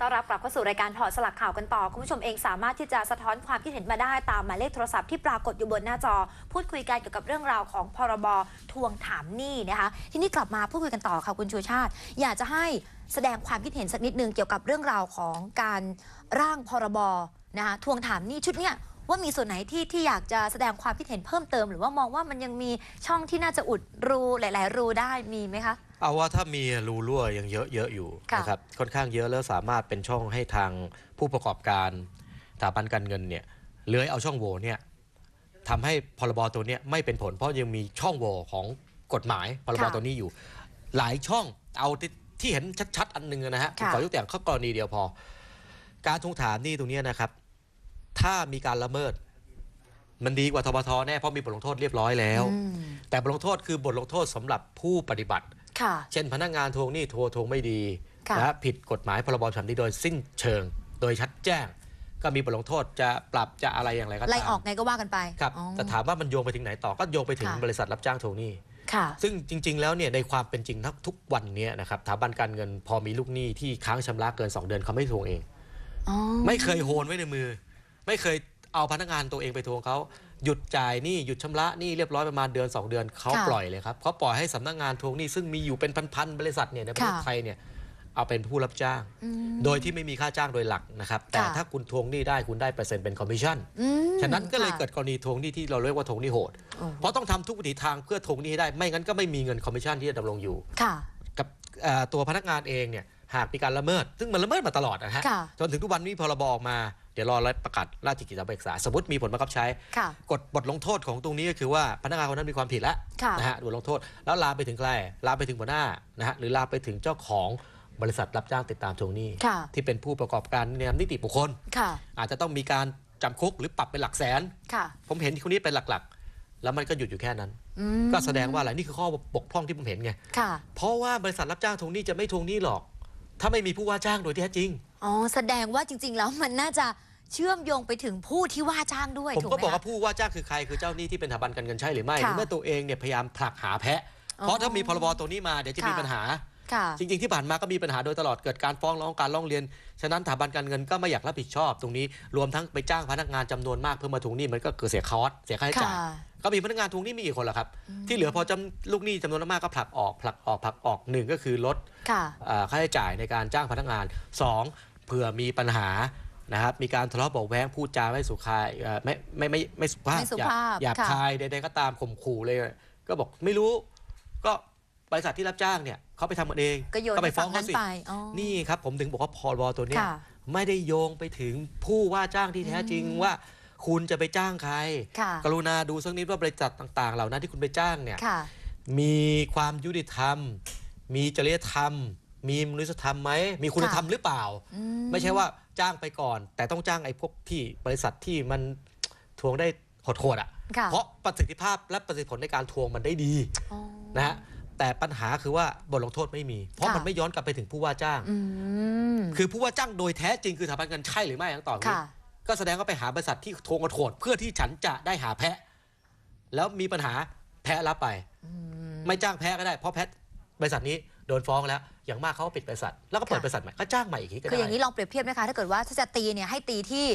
ต้อนรับกลับเข้าสู่รายการถอดสลักข่าวกันต่อ คุณผู้ชมเองสามารถที่จะสะท้อนความคิดเห็นมาได้ตามหมายเลขโทรศัพท์ที่ปรากฏอยู่บนหน้าจอ พูดคุยกันเกี่ยวกับเรื่องราวของพรบทวงถามหนี้นะคะทีนี้กลับมาพูดคุยกันต่อค่ะคุณชูชาติ อยากจะให้แสดงความคิดเห็นสักนิดนึงเกี่ยวกับเรื่องราวของการร่างพรบนะคะทวงถามหนี้ชุดเนี้ยว่ามีส่วนไหนที่ที่อยากจะแสดงความคิดเห็นเพิ่มเติม หรือว่ามองว่ามันยังมีช่องที่น่าจะอุดรูหลาย ๆ รูได้มีไหมคะ เอาว่าถ้ามีรูรั่วยังเยอะเยอะอยู่ค่ะนะครับค่อนข้างเยอะแล้วสามารถเป็นช่องให้ทางผู้ประกอบการสถาบันการเงินเนี่ยเลื้อยเอาช่องโหว่เนี่ยทำให้พรบตัวเนี้ยไม่เป็นผล เพราะยังมีช่องโหว่ของกฎหมายพรบค่ะตัวนี้อยู่ หลายช่องเอาที่ที่เห็นชัดๆ อันหนึงนะฮะผมค่ะ ขอยกตัวอย่างข้อกรณีเดียวพอ การทวงถามหนี่ตรงเนี้ยนะครับ ถ้ามีการละเมิด มันดีกว่าทบทแน่เพราะมีบทลงโทษเรียบร้อยแล้ว อืม แต่บทลงโทษคือบทลงโทษสำหรับผู้ปฏิบัติค่ะ เช่นพนักงานทวงหนี้ทวงทวงไม่ดีค่ะนะฮะผิดกฎหมายพรบฉบับนี้โดยสิ้นเชิง โดยชัดแจ้ง ก็มีบทลงโทษจะปรับจะอะไรอย่างไรก็ตามไล่ออกไงก็ว่ากันไปครับอ๋อแต่ถามว่ามันโยงไปถึงไหนต่อก็โยงไปถึงค่ะบริษัทรับจ้างทวงหนี้ค่ะซึ่งจริง ๆ แล้วเนี่ยในความเป็นจริงทุกวันเนี้นะครับสถาบันการเงินพอมีลูกหนี้ที่ค้างชำระเกิน 2 เดือนเขาไม่ทวงเองอ๋อไม่เคยโหนไว้ในมือ ไม่เคยเอาพนักงานตัวเองไปทวงเขา หยุดจ่ายหนี้หยุดชำระหนี้เรียบร้อยประมาณเดือน 2 เดือนเขาปล่อยเลยครับเขาปล่อยให้สำนักงานทวงหนี้ซึ่งมีอยู่เป็นพันๆบริษัทเนี่ยในประเทศไทยเนี่ยเอาเป็นผู้รับจ้างอืมโดยที่ไม่มีค่าจ้างโดยหลักนะครับ แต่ค่ะถ้าคุณทวงหนี้ได้คุณได้เปอร์เซ็นต์เป็นคอมมิชชั่นอืมฉะนั้นก็เลยค่ะเกิดกรณีทวงหนี้ที่เราเรียกว่าทวงหนี้โหดโอ้เพราะต้องทำทุกวิถีทางเพื่อทวงหนี้ให้ได้ ไม่งั้นก็ไม่มีเงินคอมมิชชั่นที่จะดำรงอยู่ค่ะกับเอ่อตัวพนักงานเองเนี่ยหากมีการละเมิด ซึ่งมันละเมิดมาตลอดนะฮะค่ะจนถึงทุกวันนี้พรบออกมาเดี๋ยวรอประกาศราชกิจจานุเบกษา สมมติมีผลบังคับใช้ค่ะกฎบทลงโทษของตรงนี้ก็คือว่าพนักงานคนนั้นมีความผิดแล้วค่ะนะฮะบทลงโทษ แล้วลามไปถึงใครลามไปถึงหัวหน้านะฮะหรือลามไปถึงเจ้าของบริษัทรับจ้างติดตามทวงหนี้ค่ะที่เป็นผู้ประกอบการในนามนิติบุคคลค่ะอาจจะต้องมีการจำคุกหรือปรับเป็นหลักแสนค่ะผมเห็นที่คนนี้เป็นหลักๆ แล้วมันก็หยุดอยู่แค่นั้นอืมก็แสดงว่าอะไรนี่คือข้อบกพร่องที่ผมเห็นไงค่ะเพราะว่าบริษัทรับจ้างทวงหนี้จะไม่ทวงหนี้หรอก ถ้าไม่มีผู้ว่าจ้างโดยแท้จริงอ๋อแสดงว่าจริง ๆ แล้วมันน่าจะ เชื่อมโยงไปถึงผู้ที่ว่าจ้างด้วยผมถูกก็ไหมบอกคะ ว่าผู้ว่าจ้างคือใครคือเจ้าหนี้ที่เป็นสถาบันการเงินใช่หรือไม่ค่ะเมื่อตัวเองเนี่ยพยายามผลักหาแพะอ๋อเพราะถ้ามีพรบตัวนี้มาเดี๋ยวจะมีค่ะปัญหา ค่ะ จริงๆที่ผ่านมาก็มีปัญหาโดยตลอดเกิดการฟ้องร้องการร้องเรียน ฉะนั้นสถาบันการเงินก็ไม่อยากรับผิดชอบตรงนี้ รวมทั้งไปจ้างพนักงานจำนวนมากเพื่อมาทวงหนี้มันก็เกิดเสียคอสเสียค่าใช้จ่าย ค่ะ ก็มีพนักงานทวงหนี้มีกี่คนล่ะครับ ที่เหลือพอจำลูกหนี้จำนวนมากก็ผลักออกผลักออกผลักออกหนึ่งก็คือลด ค่ะอ่าค่าใช้จ่ายในการจ้างพนักงาน 2. เผื่อมีปัญหา นะครับมีการทะเลาะเบาะแว้งพูดจาไม่สุภาพเอ่อไม่ไม่ไม่ไม่สุภาพไม่สุภาพหยาบค่ะ คายใดๆก็ตามข่มขู่เลย ก็บอกไม่รู้ ก็บริษัทที่รับจ้างเนี่ยเขาไปทำกันเองก็โยนก็ไปฟ้องฝั่เขาสิไปอ๋อนี่ครับผมถึงบอกว่าพรบตัวเนี้ย ค่ะ ไม่ได้โยงไปถึงผู้ว่าจ้างที่แท้จริงอืมว่า คุณจะไปจ้างใคร ค่ะ กรุณาดูสักนิดว่าบริษัทต่าง ๆ เหล่านั้นที่คุณไปจ้างเนี่ยค่ะ มีความยุติธรรม มีจริยธรรม มีมนุษยธรรมไหมมีคุณธรรมหรือเปล่า อื ไม่ใช่ว่า จ้างไปก่อน แต่ต้องจ้างไอ้พวกที่บริษัทที่มันทวงได้โหดๆอะค่ะเพราะประสิทธิภาพและประสิทธิผลในการทวงมันได้ดีอ๋อนะฮะแต่ปัญหาคือว่าบทลงโทษไม่มี เพราะค่ะมันไม่ย้อนกลับไปถึงผู้ว่าจ้างอืมคือผู้ว่าจ้างโดยแท้จริงคือสถาบันเงินใช่หรือไม่ทั้งต่อบนี้ค่ะก็แสดงว่าไปหาบริษัทที่ทวงกันโหดเพื่อที่ฉันจะได้หาแพะ แล้วมีปัญหาแพะรับไปอืมไม่จ้างแพ้ก็ได้ เพราะแพ้บริษัทนี้ โดนฟ้องแล้วอย่างมากเขาก็ปิดบริษัท แล้วก็เปิดค่ะบริษัทใหม่ก็จ้างใหม่อีกทีก็คือได้อย่างนี้ลองเปรียบเทียบไหมคะถ้าเกิดว่าถ้าจะตีเนี่ยให้ตีที่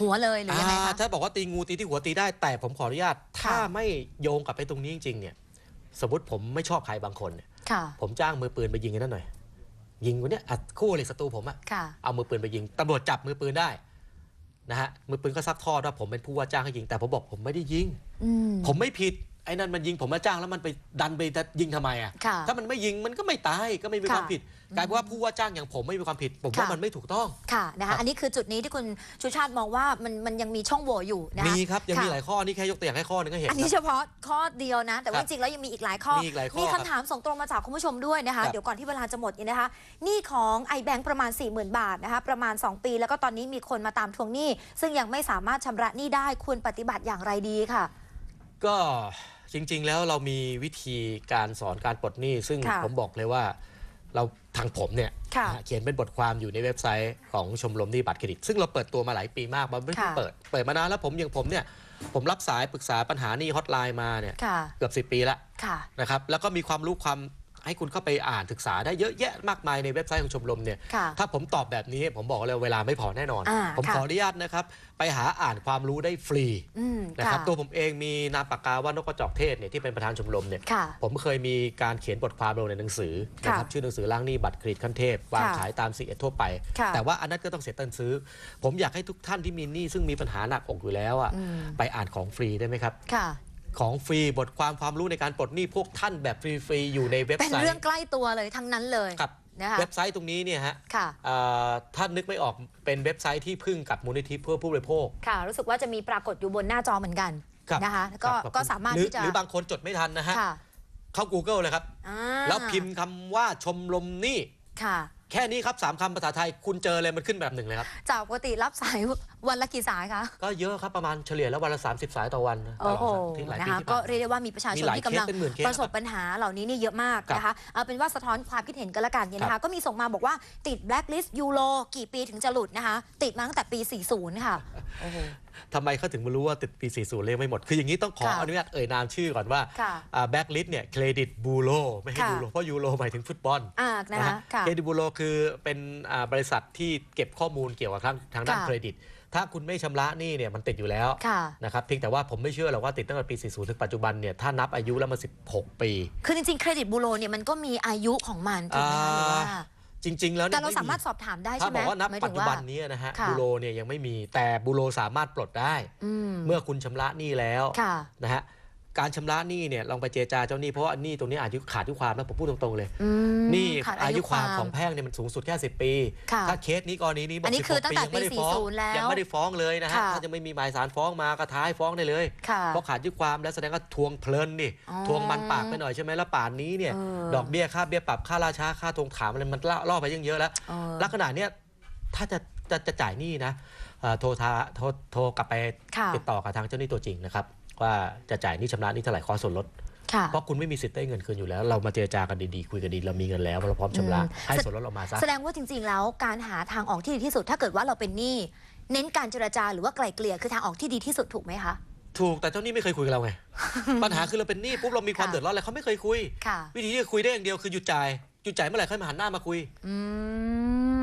หัวเลยหรือยังไงอ่าคะถ้าบอกว่าตีงูตีที่หัวตีได้ แต่ผมขออนุญาตค่ะถ้าไม่โยงกลับไปตรงนี้จริงๆเนี่ยสมมติผมไม่ชอบใครบางคนเนี่ยค่ะผมจ้างมือปืนไปยิงกันนั่นหน่อย ยิงคนเนี้ยอะคู่เลยศัตรูผมอะค่ะเอามือปืนไปยิงตำรวจจับมือปืนได้นะฮะมือปืนก็ซักทอดว่าผมเป็นผู้ว่าจ้างให้ยิง แต่ผมบอกผมไม่ได้ยิงอืมผมไม่ผิด ไอ้นั่นมันยิงผมมาจ้างแล้วมันไปดันไปยิงทำไมอะค่ะถ้ามันไม่ยิงมันก็ไม่ตายก็ไม่มีค่ะ ความผิดกลายเป็นว่าผู้ว่าจ้างอย่างผมไม่มีความผิด ผมว่าค่ะมันไม่ถูกต้อง ค่ะนะครัคะบ อันนี้คือจุดนี้ที่คุณชูชาติมองว่ามันมันยังมีช่องโหว่อยู่นะคะมีครับยังมีค่ะหลายข้อนี่แค่ยกตัวอย่างให้ข้อหนึงก็เห็นอันนี้คเฉรับ พาะข้อเดียวนะ แต่ว่าครัจบริงๆแล้วยังมีอีกหลายข้อ มีอีกหลายข้อมีครับคำถามส่งตรงมาจากคุณผู้ชมด้วยนะคะ ครับ เดี๋ยวก่อนที่เวลาจะหมดเนี่ยนะคะหนี้ของ i Bank ประมาณ 40,000 บาทนะคะประมาณ 2 ปี แล้วก็ตอนนี้มีคนมาตามทวงหนี้ ซึ่งยังไม่สามารถชำระหนี้ได้ควรปฏิบัติอย่างไรดีค่ะ ก็ จริง ๆ แล้วเรามีวิธีการสอนการปลดหนี้ ซึ่งค่ะผมบอกเลยว่าเราทางผมเนี่ยค่ะ เขียนเป็นบทความอยู่ในเว็บไซต์ของชมรมหนี้บัตรเครดิต ซึ่งเราเปิดตัวมาหลายปีมากมันไม่เพิ่งค่ะเปิดเปิดมานานแล้วผมอย่างผมเนี่ยผมรับสายปรึกษาปัญหาหนี้ฮอตไลน์มาเนี่ยค่ะ เกือบสิปีละค่ะ นะครับแล้วก็มีความรู้ความ ให้คุณเข้าไปอ่านศึกษาได้เยอะแยะมากมายในเว็บไซต์ของชมรมเนี่ยค่ะถ้าผมตอบแบบนี้ผมบอกเลยเวลาไม่พอแน่นอนอ่าผมค่ะขออนุญาตนะครับ ไปหาอ่านความรู้ได้ฟรีอืมนะครับค่ะตัวผมเองมีนามปากกาว่านกกระจอกเทศเนี่ยที่เป็นประธานชมรมเนี่ยค่ะผมเคยมีการเขียนบทความลงในหนังสือนะครับค่ะชื่อหนังสือล้างหนี้บัตรเครดิตขั้นเทพวางค่ะขายตามซีเอ็ดทั่วไปค่ะแต่ว่าอันนั้นก็ต้องเสียตังค์ซื้อ ผมอยากให้ทุกท่านที่มีหนี้ซึ่งมีปัญหาหนักอกอยู่แล้วอะอืมไปอ่านของฟรีได้ไหมครับค่ะ ของฟรีบทความความรู้ในการปลดหนี้พวกท่านแบบฟรีๆอยู่ในเว็บเป็นไซต์เรื่องใกล้ตัวเลยทั้งนั้นเลยครับนะคะเว็บไซต์ตรงนี้เนี่ยฮะค่ะเอ่อถ้านึกไม่ออกเป็นเว็บไซต์ที่พึ่งกับมูลนิธิเพื่อผู้บริโภค ค่ะ รู้สึกว่าจะมีปรากฏอยู่บนหน้าจอเหมือนกันครับนะคะแล้วก็ครับขอบคุณก็สามารถหรือที่จะหรือบางคนจดไม่ทันนะฮะค่ะเข้า Google เลยครับอ่าแล้วพิมพ์คำว่าชมรมหนี้ค่ะ แค่นี้ครับสามคำภาษาไทยคุณเจอเลยมันขึ้นแบบหนึ่งเลยครับ จากปกติรับสายวันละกี่สายคะก็เยอะครับประมาณเฉลี่ยแล้ววันละ 30 สายต่อวันนะตโอ้ลอดโหที่หลายนะปีคะที่ก็ผ่านมาเรียกได้ว่ามีประชาชนมีหลายที่กำลังเคสเป็นหมื่นเคสประสบปัญหาเหล่านี้นี่เยอะมากครับนะคะเอาเป็นว่าสะท้อนความคิดเห็นกันละกันเนี่ยนะครัคะบ ก็มีส่งมาบอกว่าติดแบล็คลิสต์ยูโรกี่ปีถึงจะหลุดนะคะ ติดมาตั้งแต่ปี 40 ค่ะโอ้โห ทำไมเขาถึงมารู้ว่าติดปี 40 เลยงไม่หมด คืออย่างนี้ต้องขอค่ะอนุญาตเอ่ยนามชื่อก่อนว่าค่ะแบ็กลิสเนี่ยเครดิตบูโรไม่ให้ค่ะบูโรเพราะยูโรหมายถึงฟุตบอลอ่านะคะค่ะ เครดิตบูโรคือเป็นอ่าบริษัทที่เก็บข้อมูลเกี่ยวกับทางทางด้านค่ะเครดิต ถ้าคุณไม่ชำระหนี้เนี่ยมันติดอยู่แล้วค่ะนะครับเพียงแต่ว่าผมไม่เชื่อหรอกว่าติดตั้งแต่ปี 40 ถึงปัจจุบันเนี่ยถ้านับอายุแล้วมา16 ปี คือจริงๆ เครดิตบูโรเนี่ยมันก็มีอายุของมันถูกไหมคะหรือว่าอ่าจริง ๆ แล้วแต่เนี่ยเราไม่สามารถสอบถามได้ถ้าใช่ไหบมอกว่านับหมายปัถึจงจุว่าบันนี้นะฮะค่ะบูโรเนี่ยยังไม่มีแต่บูโรสามารถปลดได้อืมเมื่อคุณชำระหนี้แล้วค่ะนะฮะ การชำระหนี้เนี่ยลองไปเจรจาเจ้าหนี้เพราะว่าหนี้ตรงนี้อายุขาดอายุความนะผมพูดตรงๆเลยอืมหนี้ขาดอายุความของแพ่งเนี่ยมันสูงสุดแค่ 10 ปีค่ะถ้าเคสนี้กรณีนี้บออักนนี้คือ16ตั้งแต่ยังไม่ได้ปีฟ้อง40แล้วยังไม่ได้ฟ้องเลยนะฮะค่ะถ้าจะไม่มีหมายสารฟ้องมาก็ท้ายฟ้องได้เลยค่ะเพราะขาดอายุความแล้วแสดงว่าทวงเพลินนี่อ๋อทวงมันปากไปหน่อยใช่ไหมแล้วป่านนี้เนี่ยเออดอกเบี้ยค่าเบี้ยปรับค่าราชาค่าทวงถามอะไรมันล่อไปยังเยอะแล้วเออลักษณะเนี้ยถ้าจะจะจะจ่ายหนี้นะเอ่อโทรทาโทรโทรกลับไปค่ะติดต่อกับทางเจ้าหนี้ตัวจริงนะครับ ว่าจะจ่ายหนี้ชำระหนี้เท่าไหร่ขอส่วนลด ค่ะ เพราะคุณไม่มีสิทธิ์ได้เงินคืนอยู่แล้ว เรามาเจรจากันดีๆคุยกันดีเรามีเงินแล้วเราพร้อมชำระอืม ให้ส่วนลดเรามาซะ แสดงว่าจริงๆ แล้วการหาทางออกที่ดีที่สุด ถ้าเกิดว่าเราเป็นหนี้เน้นการเจรจาหรือว่าไกล่เกลี่ยคือทางออกที่ดีที่สุดถูกไหมคะ ถูกแต่เจ้าหนี้ไม่เคยคุยกับเราไง ปัญหาคือเราเป็นหนี้ปุ๊บเรามีความค่ะ เดือดร้อนอะไรเขาไม่เคยคุย ค่ะวิธีที่จะคุยได้อย่างเดียวคือหยุดจ่ายหยุดจ่ายเมื่อไหร่ค่อยมาหันหน้ามาคุย อื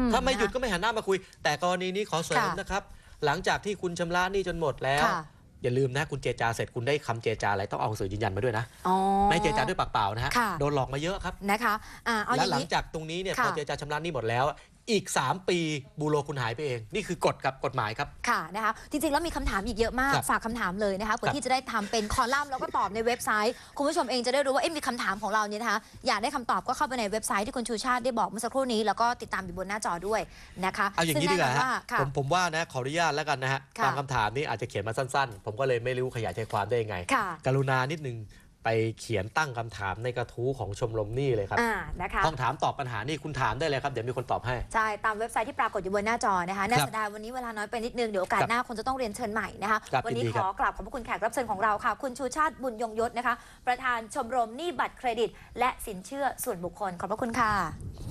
มถ้าไม่หยุดนะ ก็ไม่หันหน้ามาคุย แต่กรณีนี้ขอเสริมค่ะนะครับ หลังจากที่คุณชำระหนี้จนหมดแล้ว ค่ะ อย่าลืมนะคุณเจรจาเสร็จคุณได้คำเจรจาอะไรต้องเอาหนังสือยืนยันมาด้วยนะอ๋อไม่เจรจาด้วยปากเปล่านะฮะค่ะโดนหลอกมาเยอะครับนะคะอ่าเอาอและย่างหลังนี้จากตรงนี้เนี่ยค่ะพอเจรจาชำระหนี้หมดแล้ว อีก 3 ปีบูโรคุณหายไปเอง นี่คือกฎครับกฎหมายครับ ค่ะนะคะจริงๆ แล้วมีคำถามอีกเยอะมากครับฝากคำถามเลยนะคะเพื่อครับที่จะได้ทำเป็นคอลัมน์แล้วก็ตอบในเว็บไซต์ คุณผู้ชมเองจะได้รู้ว่าเอ๊ะมีคำถามของเราเนี่ยนะคะอยากได้คำตอบก็เข้าไปในเว็บไซต์ที่คุณชูชาติได้บอกเมื่อสักครู่นี้ แล้วก็ติดตามอยู่บนหน้าจอด้วยนะคะเอาอย่างนี้ดีกว่าซึ่แน่นอนฮะค่ะผมผมว่านะขออนุญาตแล้วกันนะฮะค่ะบางคำถามนี้อาจจะเขียนมาสั้นๆ ผมก็เลยไม่รู้ขยายใจความได้ยังไงค่ะกรุณานิดนึง ไปเขียนตั้งคำถามในกระทู้ของชมรมหนี้เลยครับอ่านะคะห้องถามตอบปัญหานี่คุณถามได้เลยครับ เดี๋ยวมีคนตอบให้ ใช่ ตามเว็บไซต์ที่ปรากฏอยู่บนหน้าจอนะคะน่าเสียดายวันนี้เวลาน้อยไปนิดนึง เดี๋ยวโอกาสครับหน้าคงจะต้องเรียนเชิญใหม่นะคะครับวันี้ยินดีขครับอกราบขอบพระคุณแขกรับเชิญของเราค่ะ คุณชูชาติบุญยงยศนะคะ ประธานชมรมหนี้บัตรเครดิต และสินเชื่อส่วนบุคคล ขอบพระคุณค่ะ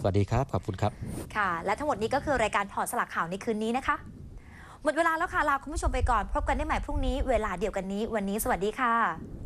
สวัสดีครับ ขอบคุณครับ ค่ะ และทั้งหมดนี้ก็คือรายการถอดสลักข่าวในคืนนี้นะคะ หมดเวลาแล้วค่ะ ลาคุณผู้ชมไปก่อน พบกันได้ใหม่พรุ่งนี้ เวลาเดียวกันนี้ วันนี้ สวัสดีค่ะ